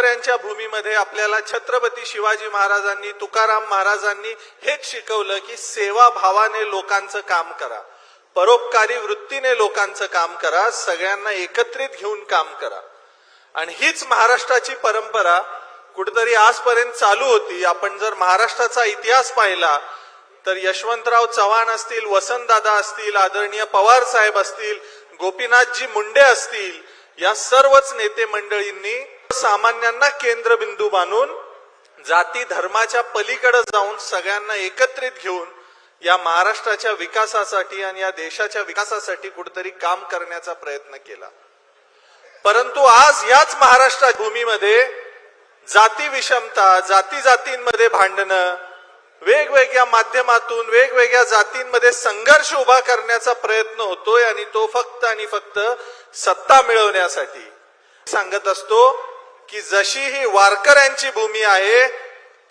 वारकऱ्यांच्या भूमीमध्ये आपल्याला छत्रपती शिवाजी महाराजांनी तुकाराम महाराजांनी हेच शिकवलं की सेवा भावाने लोकांचं काम करा. परोपकारी वृत्तीने लोकांचं काम करा. सगळ्यांना एकत्रित घेऊन काम करा. आणि हीच महाराष्ट्राची परंपरा कुठेतरी आजपर्यंत चालू होती. आपण जर महाराष्ट्राचा इतिहास पाहिला तर यशवंतराव चव्हाण असतील वसंतदादा असतील आदरणीय पवार साहेब असतील गोपीनाथजी मुंडे असतील या सर्वच नेते मंडळींनी सामान्यांना केंद्रबिंदू मानून जाती धर्माच्या पलीकडे जाऊन सगळ्यांना एकत्रित घेऊन या महाराष्ट्राच्या विकासासाठी आणि या देशाच्या विकासासाठी कुठेतरी काम करण्याचा प्रयत्न केला. परंतु आज याच महाराष्ट्र भूमीमध्ये जाती विषमता जाती जातींमध्ये भांडणं वेगवेगळ्या माध्यमातून वेगवेगळ्या जातींमध्ये संघर्ष उभा करण्याचा प्रयत्न होतोय आणि तो फक्त आणि फक्त सत्ता मिळवण्यासाठी. सांगत असतो की जशी ही वारकऱ्यांची भूमी आहे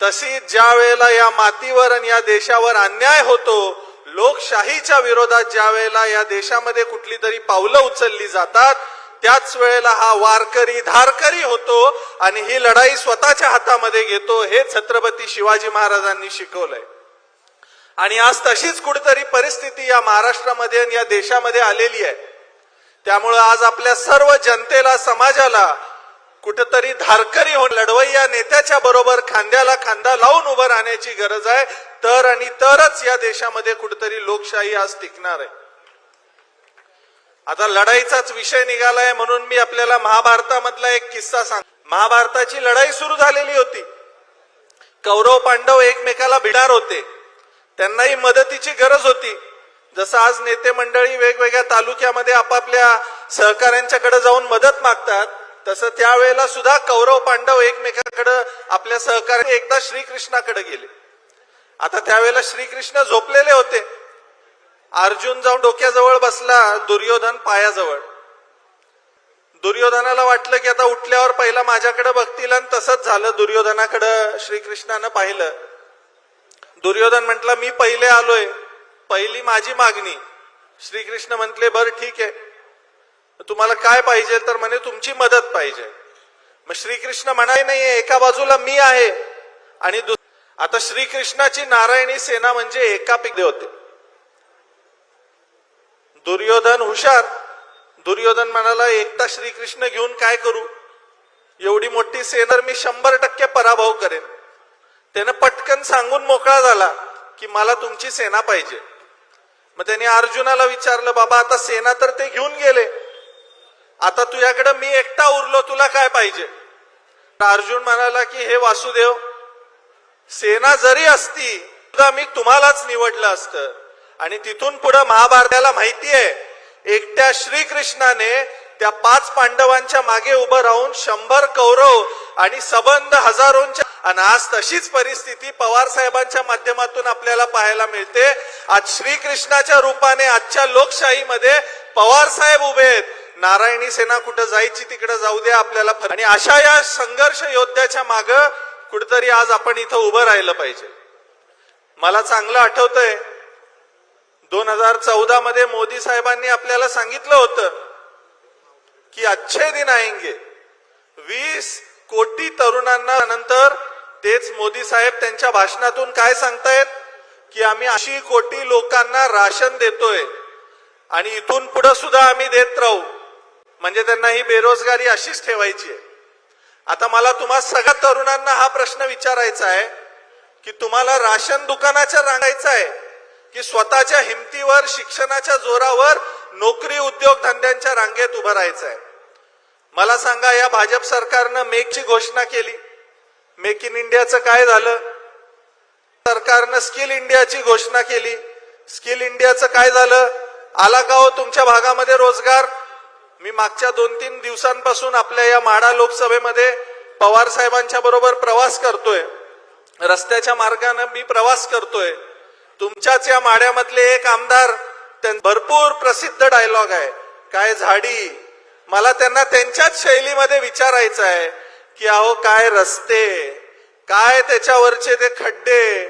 तशी ज्या वेळेला या मातीवर आणि या देशावर अन्याय होतो लोकशाहीच्या विरोधात ज्या वेळेला या देशामध्ये कुठली तरी पावलं उचलली जातात त्याच वेळेला हा वारकरी धारकरी होतो आणि ही लढाई स्वतःच्या हातामध्ये घेतो हे छत्रपती शिवाजी महाराजांनी शिकवलंय. आणि आज तशीच कुठेतरी परिस्थिती या महाराष्ट्रामध्ये आणि या देशामध्ये आलेली आहे. त्यामुळं आज आपल्या सर्व जनतेला समाजाला कुठंतरी धारकरी होऊन लढवय्या नेत्याच्या बरोबर खांद्याला खांदा लावून उभं राहण्याची गरज आहे. तर आणि तरच या देशामध्ये कुठतरी लोकशाही आज टिकणार आहे. आता लढाईचाच विषय निघालाय म्हणून मी आपल्याला महाभारतामधला एक किस्सा सांग महाभारताची लढाई सुरू झालेली होती. कौरव पांडव एकमेकाला भिडार होते. त्यांनाही मदतीची गरज होती. जसं आज नेते मंडळी वेगवेगळ्या तालुक्यामध्ये आपापल्या सहकाऱ्यांच्याकडे जाऊन मदत मागतात तसं त्यावेळेला सुद्धा कौरव पांडव एकमेकाकडे आपल्या सहकार्य एकदा श्रीकृष्णाकडे गेले. आता त्यावेळेला श्रीकृष्ण झोपलेले होते. अर्जुन जाऊन डोक्याजवळ बसला दुर्योधन पायाजवळ. दुर्योधनाला वाटलं की आता उठल्यावर पहिला माझ्याकडे बघतील आणि तसंच झालं. दुर्योधनाकडं श्रीकृष्णानं पाहिलं. दुर्योधन म्हटलं मी पहिले आलोय. पहिली माझी मागणी. श्रीकृष्ण म्हटले बरं ठीक आहे. तुम्हाला काय पाहिजे तर म्हणे तुमची मदत पाहिजे. मग श्रीकृष्ण म्हणाय नाहीये एका बाजूला मी आहे आणि आता श्रीकृष्णाची नारायणी सेना म्हणजे एका एकापिक होते. दुर्योधन हुशार. दुर्योधन म्हणाला एकटा श्रीकृष्ण घेऊन काय करू? एवढी मोठी सेना मी शंभर टक्के पराभव करेन. त्यानं पटकन सांगून मोकळा झाला की मला तुमची सेना पाहिजे. मग त्याने अर्जुनाला विचारलं बाबा आता सेना तर ते घेऊन गेले. आता तुझ्याकडे मी एकटा उरलो तुला काय पाहिजे? तर अर्जुन म्हणाला की हे वासुदेव सेना जरी असती सुद्धा मी तुम्हालाच निवडलं असतं. आणि तिथून पुढे महाभारताला माहिती आहे एकट्या श्रीकृष्णाने त्या पाच पांडवांच्या मागे उभं राहून शंभर कौरव आणि सबंध हजारोंच्या आणि आज तशीच परिस्थिती पवार साहेबांच्या माध्यमातून आपल्याला पाहायला मिळते. आज श्रीकृष्णाच्या रूपाने आजच्या लोकशाहीमध्ये पवार साहेब उभे आहेत. नारायणी सेना कुठं जायची तिकडे जाऊ द्या आपल्याला आणि अशा या संघर्ष योद्ध्याच्या माग कुठतरी आज आपण इथं उभं राहिलं पाहिजे. मला चांगलं आठवतंय दोन हजार चौदा मध्ये मोदी साहेबांनी आपल्याला सांगितलं होतं की अच्छे दिन आएंगे. वीस कोटी तरुणांना नंतर तेच मोदी साहेब त्यांच्या भाषणातून काय सांगतायत? की आम्ही ऐंशी कोटी लोकांना राशन देतोय आणि इथून पुढे सुद्धा आम्ही देत राहू. म्हणजे त्यांना ही बेरोजगारी अशीच ठेवायची आहे. आता मला तुम्हा सगळ्या तरुणांना हा प्रश्न विचारायचा आहे की तुम्हाला राशन दुकानाच्या रांगायचं आहे की स्वतःच्या हिमतीवर शिक्षणाच्या जोरावर नोकरी उद्योग धंद्यांच्या रांगेत उभं राहायचं आहे? मला सांगा या भाजप सरकारनं मेकची घोषणा केली. मेक इन इंडियाचं काय झालं? सरकारनं स्किल इंडियाची घोषणा केली. स्किल इंडियाचं काय झालं? आला का हो तुमच्या भागामध्ये रोजगार? मी मागच्या दोन तीन दिवसांपासून आपल्या या माडा लोकसभेमध्ये पवार साहेबांच्या बरोबर प्रवास करतोय. रस्त्याच्या मार्गाने मी प्रवास करतोय. तुमच्याच या माड्यामधले एक आमदार त्यां- भरपूर प्रसिद्ध डायलॉग आहे. काय झाडी? मला त्यांना त्यांच्याच शैलीमध्ये विचारायचं आहे की अहो काय रस्ते? काय त्याच्यावरचे ते खड्डे?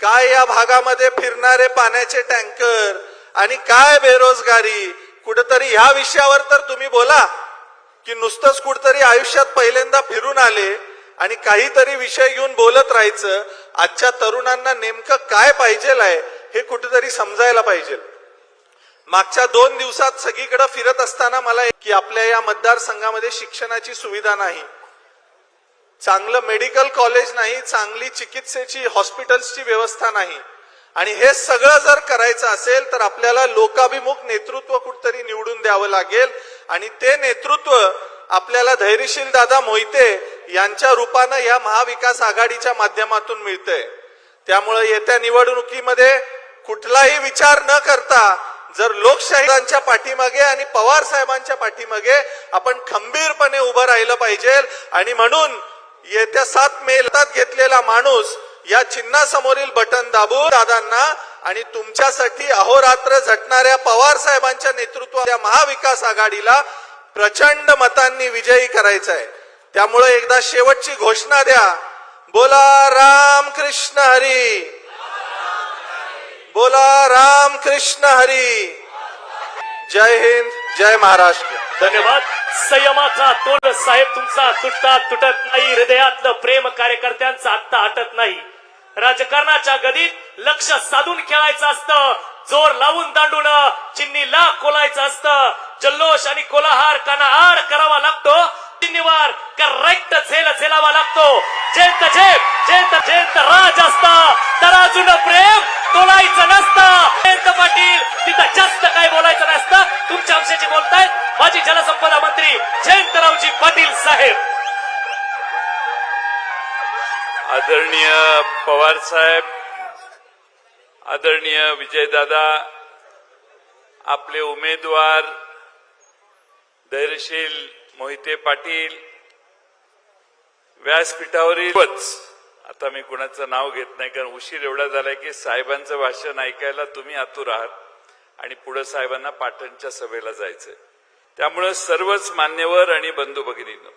काय या भागामध्ये फिरणारे पाण्याचे टँकर? आणि काय बेरोजगारी? कुठेतरी ह्या विषयावर तर तुम्ही बोला की नुसतंच कुठतरी आयुष्यात पहिल्यांदा फिरून आले आणि काहीतरी विषय घेऊन बोलत राहायचं आजच्या तरुणांना नेमकं काय पाहिजेल आहे हे कुठेतरी समजायला पाहिजे. मागच्या दोन दिवसात सगळीकडे फिरत असताना मला की आपल्या या मतदारसंघामध्ये शिक्षणाची सुविधा नाही. चांगलं मेडिकल कॉलेज नाही चांगली चिकित्सेची हॉस्पिटल्सची व्यवस्था नाही. आणि हे सगळं जर करायचं असेल तर आपल्याला लोकाभिमुख नेतृत्व कुठतरी निवडून द्यावं लागेल. आणि ते नेतृत्व आपल्याला धैर्यशील दादा मोहिते यांच्या रूपानं या महाविकास आघाडीच्या माध्यमातून मिळतंय. त्यामुळे येत्या निवडणुकीमध्ये कुठलाही विचार न करता जर लोकशाहीच्या पाठीमागे आणि पवार साहेबांच्या पाठीमागे आपण खंबीरपणे उभं राहिलं पाहिजे. आणि म्हणून येत्या सात मे घेतलेला माणूस या चिन्हासमोरील बटन दाबून दादांना आणि तुमच्यासाठी अहोरात्र झटणाऱ्या पवार साहेबांच्या नेतृत्वाच्या महाविकास आघाडीला प्रचंड मतांनी विजयी करायचा आहे त्यामुळे एकदा शेवटची घोषणा द्या. बोला राम कृष्ण हरी. बोला राम कृष्ण हरी. जय हिंद जय महाराष्ट्र. धन्यवाद. संयमाचा तोंड साहेब तुमचा तुटता तुटत नाही. हृदयातलं प्रेम कार्यकर्त्यांचं आत्ता हटत नाही. राजकारणाच्या गदीत लक्ष साधून खेळायचं असतं. जोर लावून दांडून चिन्नीला कोलायचं असतं. जल्लोष आणि कोलाहार काना आड करावा लागतो. चिन्नीवार करेक्ट झेल झेलावा लागतो. जेंत झेप जेंत जेंत राज असता. तराजून प्रेम बोलायचं नसतं. जयंत पाटील तिथं जास्त काय बोलायचं नसतं. तुमच्या अंशाची बोलतायत माजी जलसंपदा मंत्री जयंतरावजी पाटील साहेब. आदरणीय पवार साहेब आदरणीय विजयदादा आपले उमेदवार धैर्यशील मोहिते पाटील व्यासपीठावरील आता मी कुणाचं नाव घेत नाही कारण उशीर एवढा झालाय की साहेबांचं भाषण ऐकायला तुम्ही आतुर आहात. आणि पुढे साहेबांना पाटणच्या सभेला जायचंय. त्यामुळं सर्वच मान्यवर आणि बंधू भगिनीनं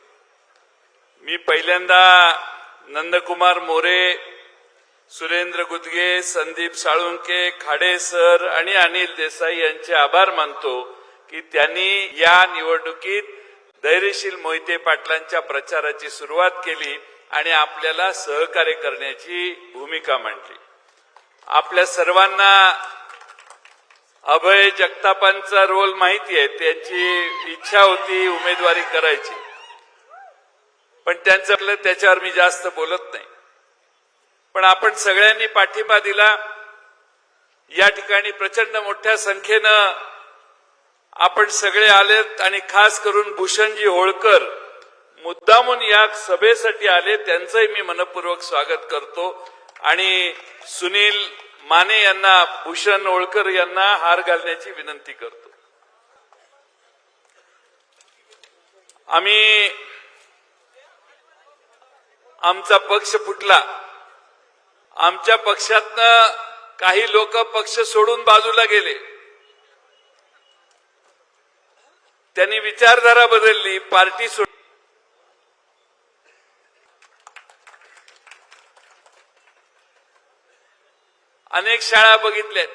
मी पहिल्यांदा नंदकुमार मोरे सुरेंद्र गुदगे संदीप साळुंके खाडे सर आणि अनिल देसाई यांचे आभार मानतो की त्यांनी या निवडणुकीत धैर्यशील मोहिते पाटलांच्या प्रचाराची सुरुवात केली. आणि आपल्याला सहकार्य करण्याची भूमिका मांडली. आपल्या सर्वांना अभय जगतापांचा रोल माहिती आहे. त्यांची इच्छा होती उमेदवारी करायची. पण त्यांचं त्याच्यावर मी जास्त बोलत नाही. पण आपण सगळ्यांनी पाठिंबा दिला. या ठिकाणी प्रचंड मोठ्या संख्येनं आपण सगळे आलेत आणि खास करून भूषणजी होळकर मुद्दामून या सभेसाठी आले त्यांचंही मी मनपूर्वक स्वागत करतो. आणि सुनील माने यांना भूषण होळकर यांना हार घालण्याची विनंती करतो. आम्ही आमचा पक्ष फुटला. आमच्या पक्षातनं काही लोक पक्ष सोडून बाजूला गेले. त्यांनी विचारधारा बदलली पार्टी सोड अनेक शाळा बघितल्यात.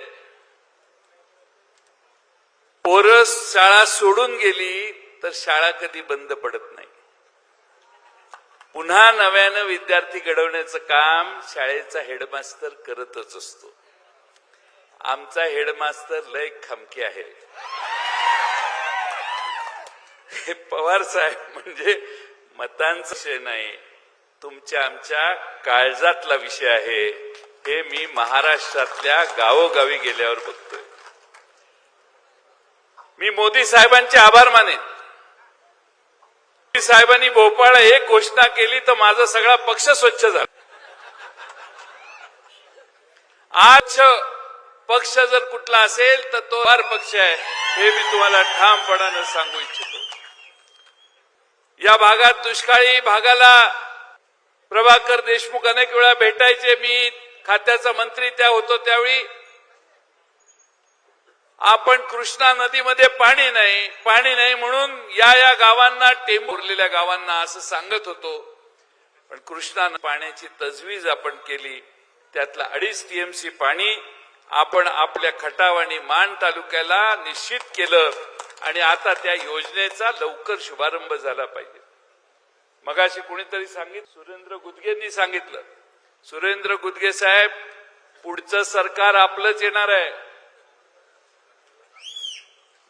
पोरस शाळा सोडून गेली तर शाळा कधी बंद पडत नाही. पुन्हा नव्यानं विद्यार्थी घडवण्याचं काम शाळेचा हेडमास्तर करतच असतो. आमचा हेडमास्तर लय खमके आहे. हे पवार साहेब म्हणजे मतांचा विषय नाही तुमच्या आमच्या काळजातला विषय आहे. हे मी महाराष्ट्रातल्या गावोगावी गेल्यावर बघतोय. मी मोदी साहेबांचे आभार मानेन. मोदी साहेबांनी भोपाळ एक घोषणा केली तर माझा सगळा पक्ष स्वच्छ झाला. आज पक्ष जर कुठला असेल तर तो फार पक्ष आहे हे मी तुम्हाला ठामपणानं सांगू इच्छितो. या भागात दुष्काळी भागाला प्रभाकर देशमुख अनेक वेळा भेटायचे. मी खात्याचा मंत्री त्या होतो त्यावेळी आपण कृष्णा नदीमध्ये पाणी नाही पाणी नाही म्हणून या या गावांना टेंबू उरलेल्या गावांना असं सांगत होतो. पण कृष्णा पाण्याची तजवीज आपण केली त्यातलं अडीच टीएमसी पाणी आपण आपल्या खटाव आणि मान तालुक्याला निश्चित केलं आणि आता त्या योजनेचा लवकर शुभारंभ झाला पाहिजे. मगाशी कुणीतरी सांगित सुरेंद्र गुदगेंनी सांगितलं सुरेंद्र गुदगे साहेब पुढचं सरकार आपलंच येणार आहे.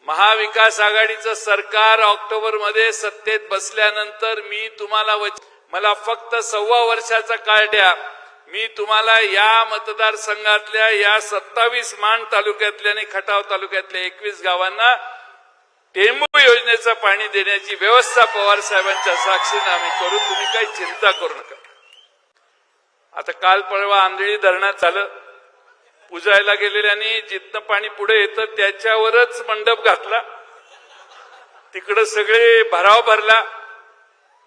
महाविकास आघाडीचं सरकार ऑक्टोबरमध्ये सत्तेत बसल्यानंतर मी तुम्हाला वच- मला फक्त सव्वा वर्षाचा काळ द्या. मी तुम्हाला या मतदारसंघातल्या या सत्तावीस मान तालुक्यातल्या आणि खटाव तालुक्यातल्या एकवीस गावांना टेंबू योजनेचं पाणी देण्याची व्यवस्था पवार साहेबांच्या साक्षीनं आम्ही करू. तुम्ही काही चिंता करू नका. आता काल परवा आंधळी धरणात झालं. पुजायला गेलेल्यानी जिथनं पाणी पुढे येतं त्याच्यावरच मंडप घातला. तिकडं सगळे भराव भरला.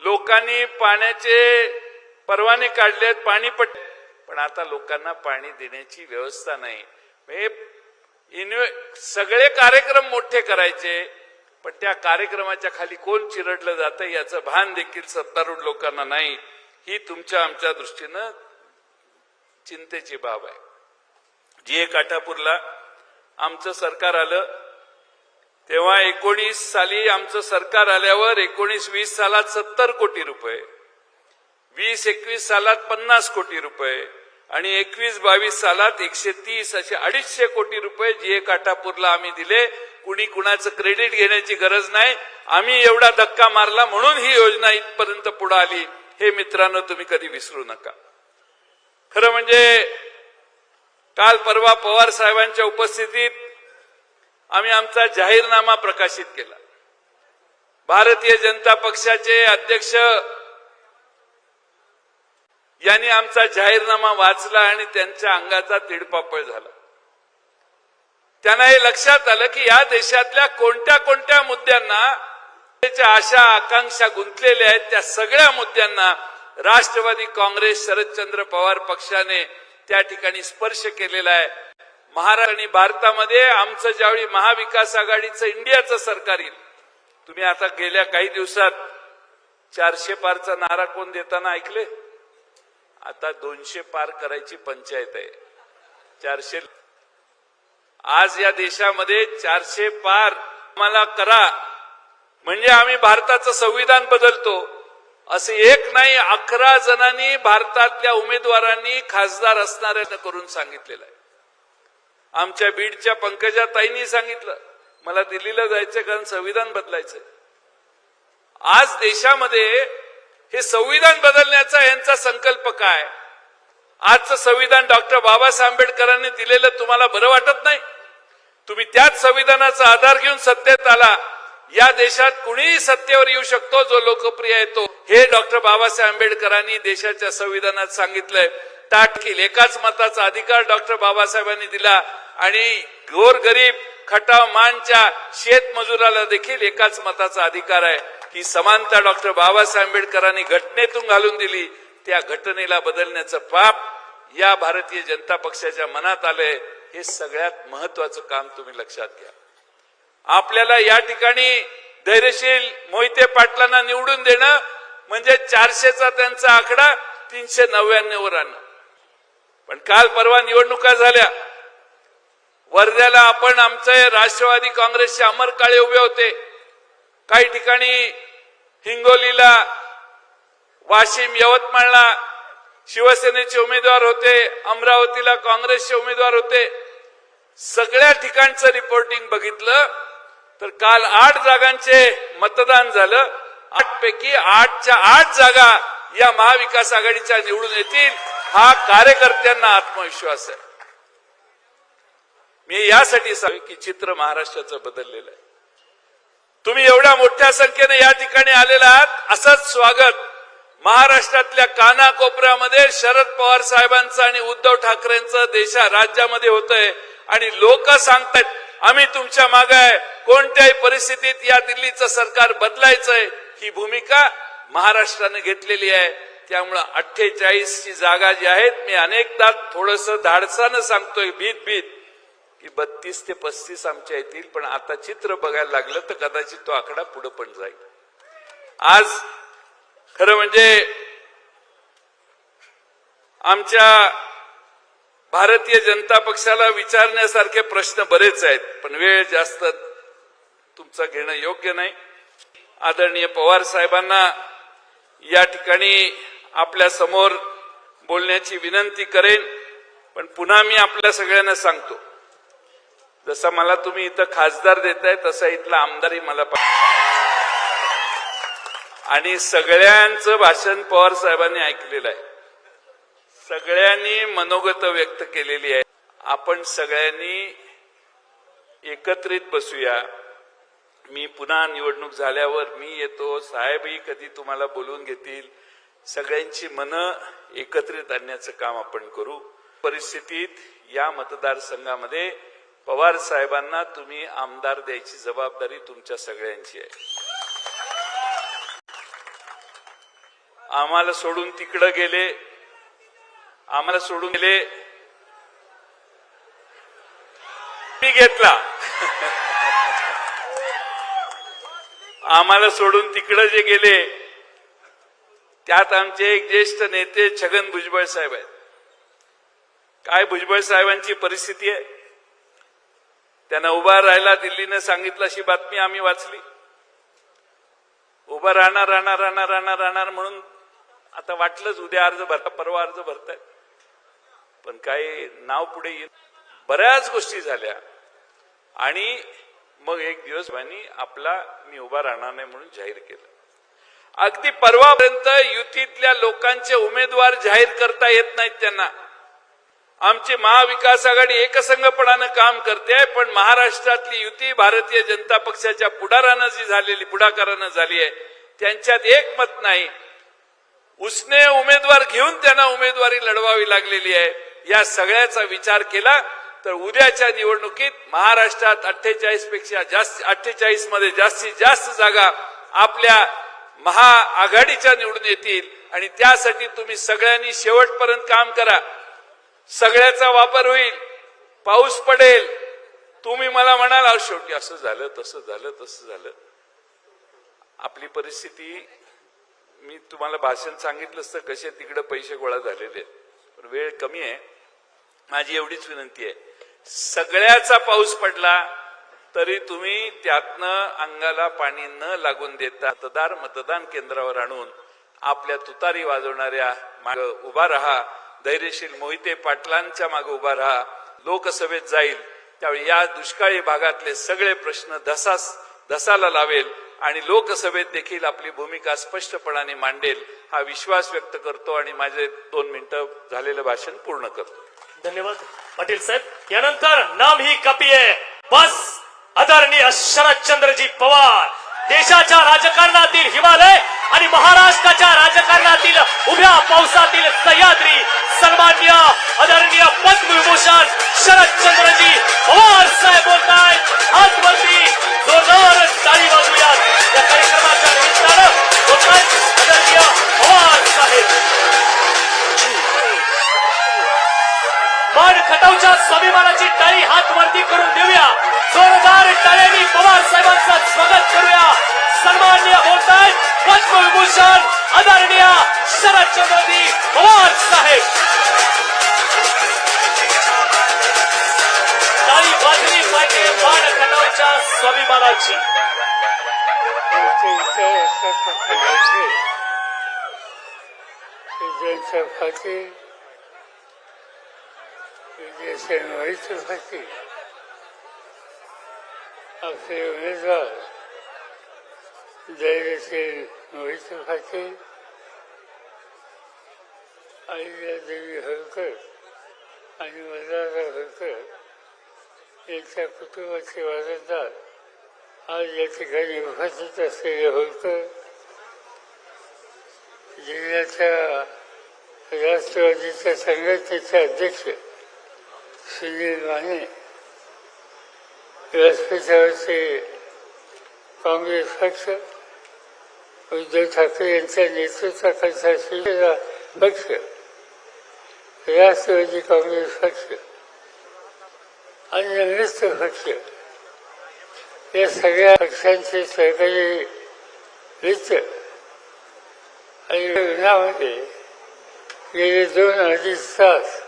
लोकांनी पाण्याचे परवाने काढलेत पाणी पट पण आता लोकांना पाणी देण्याची व्यवस्था नाही. हे इन्व्हे- सगळे कार्यक्रम मोठे करायचे पण त्या कार्यक्रमाच्या खाली कोण चिरडलं जातं याचं भान देखील सत्तारूढ लोकांना नाही. ही तुमच्या आमच्या दृष्टीनं चिंतेची बाब आहे. जी ए काठापूरला आमचं सरकार आलं तेव्हा एकोणीस साली आमचं सरकार आल्यावर एकोणीस वीस सालात सत्तर कोटी रुपये वीस एकवीस सालात पन्नास कोटी रुपये आणि एकवीस बावीस सालात एकशे तीस असे अडीचशे कोटी रुपये जी ए काठापूरला आम्ही दिले. कुणी कुणाचं क्रेडिट घेण्याची गरज नाही. आम्ही एवढा धक्का मारला म्हणून ही योजना इथपर्यंत पुढे आली. हे मित्रांनो तुम्ही कधी विसरू नका. खरं म्हणजे काल परवा पवार साहेबांच्या उपस्थितीत आम्ही आमचा जाहीरनामा प्रकाशित केला. भारतीय जनता पक्षाचे अध्यक्ष यांनी आमचा जाहीरनामा वाचला आणि त्यांच्या अंगाचा तिडपापळ झाला. त्यांना हे लक्षात आलं की या देशातल्या कोणत्या कोणत्या मुद्द्यांना त्याच्या आशा आकांक्षा गुंतलेल्या आहेत त्या सगळ्या मुद्द्यांना राष्ट्रवादी काँग्रेस शरदचंद्र पवार पक्षाने त्या ठिकाणी स्पर्श केलेला आहे. महाराष्ट्र आणि भारतामध्ये आमचं ज्यावेळी महाविकास आघाडीचं इंडियाचं सरकार येईल तुम्ही आता गेल्या काही दिवसात चारशे पारचा नारा कोण देताना ऐकले? आता दोनशे पार करायची पंचायत आहे. चारशे आज या देशामध्ये चारशे पार मला करा. म्हणजे आम्ही भारताचं संविधान बदलतो. असे एक नाही अकरा जणांनी भारतातल्या उमेदवारांनी खासदार असणाऱ्यानं करून सांगितलेलं आहे. आमच्या बीडच्या पंकजा ताईंनी सांगितलं मला दिल्लीला जायचं कारण संविधान बदलायचंय. आज देशामध्ये हे संविधान बदलण्याचा यांचा संकल्प काय? आजचं संविधान डॉक्टर बाबासाहेब आंबेडकरांनी दिलेलं तुम्हाला बरं वाटत नाही? तुम्ही त्याच संविधानाचा आधार घेऊन सत्तेत आला या देशात कुणीही सत्तेवर येऊ शकतो जो लोकप्रिय आहे तो. हे डॉक्टर बाबासाहेब आंबेडकरांनी देशाच्या संविधानात सांगितलंय. ताटकील एकाच मताचा अधिकार डॉक्टर बाबासाहेबांनी दिला आणि गोरगरीब खटाव मानच्या शेतमजुराला देखील एकाच मताचा अधिकार आहे. ही समानता डॉक्टर बाबासाहेब आंबेडकरांनी घटनेतून घालून दिली. त्या घटनेला बदलण्याचं पाप या भारतीय जनता पक्षाच्या मनात आलंय. हे सगळ्यात महत्वाचं काम तुम्ही लक्षात घ्या. आपल्याला या ठिकाणी धैर्यशील मोहिते पाटलांना निवडून देणं म्हणजे चारशेचा त्यांचा आकडा तीनशे नव्याण्णव आणणं पण काल परवा निवडणुका झाल्या. वर्ध्याला आपण आमचे राष्ट्रवादी काँग्रेसचे अमर काळे उभे होते. काही ठिकाणी हिंगोलीला वाशिम यवतमाळला शिवसेनेचे उमेदवार होते अमरावतीला काँग्रेसचे उमेदवार होते. सगळ्या ठिकाणचं रिपोर्टिंग बघितलं. तर काल आठ जागांचे मतदान झालं. आठ पैकी आठच्या आठ जागा या महाविकास आघाडीच्या निवडून येतील हा कार्यकर्त्यांना आत्मविश्वास आहे. मी यासाठी सांग की चित्र महाराष्ट्राचं बदललेलं आहे. तुम्ही एवढ्या मोठ्या संख्येने या ठिकाणी आलेला आहात असंच स्वागत महाराष्ट्रातल्या कानाकोपऱ्यामध्ये शरद पवार साहेबांचं आणि उद्धव ठाकरेंचं देशा राज्यामध्ये होतंय. आणि लोक सांगतात आम्ही तुमच्या मागे आहे कोणत्याही परिस्थितीत या दिल्लीचं सरकार बदलायचंय ही भूमिका महाराष्ट्राने घेतलेली आहे. त्यामुळं अठ्ठेचाळीस ची जागा जी आहेत मी अनेकदा थोडस धाडसानं सांगतोय भीत भीत की बत्तीस ते पस्तीस आमच्या येतील पण आता चित्र बघायला लागलं तर कदाचित तो आकडा पुढे पण जाईल. आज खरं म्हणजे आमच्या भारतीय जनता पक्षाला विचारण्यासारखे प्रश्न बरेच आहेत पण वेळ जास्त तुमचं घेणं योग्य नाही. आदरणीय पवार साहेबांना या ठिकाणी आपल्यासमोर बोलण्याची विनंती करेन पण पुन्हा मी आपल्या सगळ्यांना सांगतो जसा मला तुम्ही इथं खासदार देताय तसा इथला आमदारही मला पाहिजे आणि सगळ्यांचं भाषण पवार साहेबांनी ऐकलेलं आहे. सगळ्यांनी मनोगत व्यक्त केलेली आहे. आपण सगळ्यांनी एकत्रित बसूया. मी पुन्हा निवडणूक झाल्यावर मी येतो. साहेबही कधी तुम्हाला बोलून घेतील. सगळ्यांची मनं एकत्रित आणण्याचं काम आपण करू. परिस्थितीत या मतदारसंघामध्ये पवार साहेबांना तुम्ही आमदार द्यायची जबाबदारी तुमच्या सगळ्यांची आहे. आम्हाला सोडून तिकडं गेले. आम्हाला सोडून गेले मी घेतला. आम्हाला सोडून तिकडं जे गेले त्यात आमचे एक ज्येष्ठ नेते छगन भुजबळ साहेब आहेत. काय भुजबळ साहेबांची परिस्थिती आहे? त्यांना उभा राहायला दिल्लीनं सांगितलं अशी बातमी आम्ही वाचली. उभा राहणार राहणार राहणार राहणार राहणार म्हणून आता वाटलंच उद्या अर्ज भरता परवा अर्ज भरताय पण काही नाव पुढे येईल. बऱ्याच गोष्टी झाल्या. आणि मग एक दिवस आपला मी उभा राहणार नाही म्हणून जाहीर केलं. अगदी परवापर्यंत युतीतल्या लोकांचे उमेदवार जाहीर करता येत नाहीत त्यांना. आमची महाविकास आघाडी एकसंघपणानं काम करते पण महाराष्ट्रातली युती भारतीय जनता पक्षाच्या पुढारानं जी झालेली पुढाकारानं झाली आहे त्यांच्यात एक मत नाही. उसने उमेदवार घेऊन त्यांना उमेदवारी लढवावी लागलेली आहे. या सगळ्याचा विचार केला तर उद्याच्या निवडणुकीत महाराष्ट्रात अठ्ठेचाळीसपेक्षा जास्त अठ्ठेचाळीसमध्ये जास्तीत जास्त जागा आपल्या महाआघाडीच्या निवडून येतील. आणि त्यासाठी तुम्ही सगळ्यांनी शेवटपर्यंत काम करा. सगळ्याचा वापर होईल. पाऊस पडेल. तुम्ही मला म्हणाल "अहो, शेवटी असं झालं तसं झालं तसं झालं. आपली परिस्थिती मी तुम्हाला भाषण सांगितलं असतं कसे तिकडे पैसे गोळा झालेले आहेत. वेळ कमी आहे. माझी एवढीच विनंती आहे. सगळ्याचा पाऊस पडला तरी तुम्ही त्यातनं अंगाला पाणी न लागून देता मतदार मतदान केंद्रावर आणून आपल्या तुतारी वाजवणाऱ्या माग उभा राहा. धैर्यशील मोहिते पाटलांच्या मागे उभा राहा. लोकसभेत जाईल. त्यावेळी या दुष्काळी भागातले सगळे प्रश्न धसास धसाला लावेल. आणि लोकसभेत देखील आपली भूमिका स्पष्टपणाने मांडेल हा विश्वास व्यक्त करतो आणि माझे दोन मिनिटं झालेलं भाषण पूर्ण करतो. धन्यवाद. पाटील साहेब यानंतर नाम ही कपिये बस आदरणीय शरदचंद्रजी पवार. देशाच्या राजकारणातील हिमालय आणि महाराष्ट्राच्या राजकारणातील उभ्या पावसातील सह्याद्री सन्मान्य आदरणीय पद्मविभूषण शरदचंद्रजी पवार साहेब बोलतायत. हातवरती जोरदार टाळी वाजूयात. या कार्यक्रमाच्या निमित्तानं बोलतायत आदरणीय पवार साहेब. मान खटावच्या स्वाभिमानाची टाळी हात वरती करून देऊया. जोरदार टाळ्यांनी पवार साहेबांचं स्वागत करूया. सन्मान्य बोलतायत पद्मविभूषण आदरणीय शरदचंद्रजी पवार साहेब. टाळी वाजली पाहिजे मान खटावच्या स्वाभिमानाची. Thank you. विजय व्हायची आपले उमेदवार धैर्यशील मोहित खाते आईला देवी होळकर आणि वजारा होळकर यांच्या कुटुंबाचे वारसदार आज या ठिकाणी उपस्थित असलेले होळकर जिल्ह्याच्या राष्ट्रवादीच्या संघटनेचे अध्यक्ष सुनील माने व्यासपीठावरचे काँग्रेस पक्ष उद्धव ठाकरे यांच्या नेतृत्वाखालचा शिवसेना पक्ष राष्ट्रवादी काँग्रेस पक्ष आणि मित्र पक्ष या सगळ्या पक्षांचे सहकारी मित्र आणि लग्नामध्ये गेले दोन अडीच तास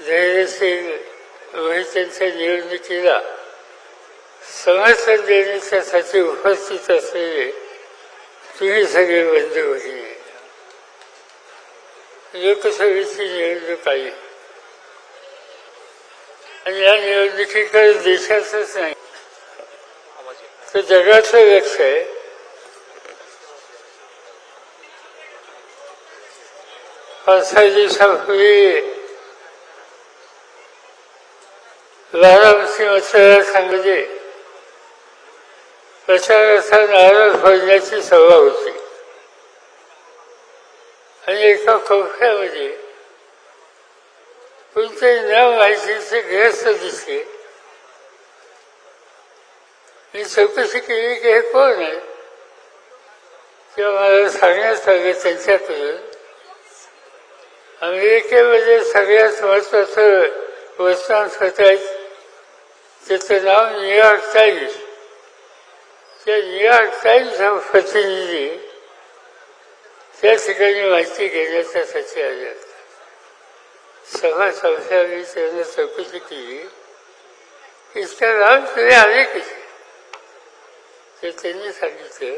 धैर्यशील वहित्यांच्या निवडणुकीला समर्थन देण्याच्यासाठी उपस्थित असलेले तुम्ही सगळे बंधू भगिनी लोकसभेची निवडणूक आली. आणि या निवडणुकीकडे देशाचंच नाही तर जगाचं लक्ष आहे. पाच सहा दिवसापूर्वी बारामती मतदारसंघामध्ये प्रचाराचा नारळ फोडण्याची सभा होती. आणि एका कोपऱ्यामध्ये कोणते न माहितीचे ग्रस्त दिसले. मी चौकशी केली की हे कोण आहे? किंवा मला सांगण्यात आलं त्यांच्याकडून अमेरिकेमध्ये सगळ्यात महत्वाचं वर्तमानपत्र आहे त्याचं नाव न्यूयॉर्क टाइम्स त्या न्यूयॉर्क टाइम्सचा प्रतिनिधी त्या ठिकाणी माहिती घेण्याच्यासाठी आले होते. सभा संस्थांनी त्यांना चौकशी केली इतक्या लांब तुम्ही आले कसे तर त्यांनी सांगितलं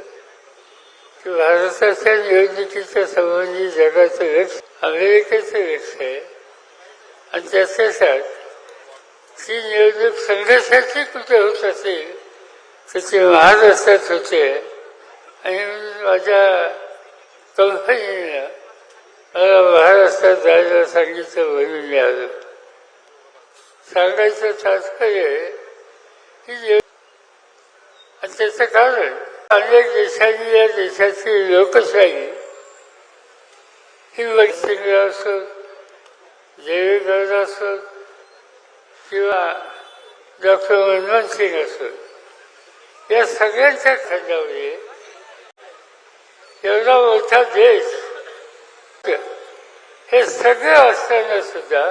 की भारताच्या निवडणुकीच्या संबंधी जगाचं लक्ष अमेरिकेचं लक्ष आहे आणि त्याच्या साथ ती निवडणूक संघर्षाची कुठे होत असेल तर ते महाराष्ट्रात होते. आणि माझ्या कंपनीनं मला महाराष्ट्रात जायला सांगितलं म्हणून मी आलो सांगायचं तात्पर्य की आणि त्याचं कारण अनेक देशांनी या देशाची लोकशाही ही वैशिंग असो देवेगौडा असो किंवा डॉक्टर मनमोहन सिंग असो. या सगळ्यांच्या खांद्यावर एवढा मोठा देश. हे सगळं असताना सुद्धा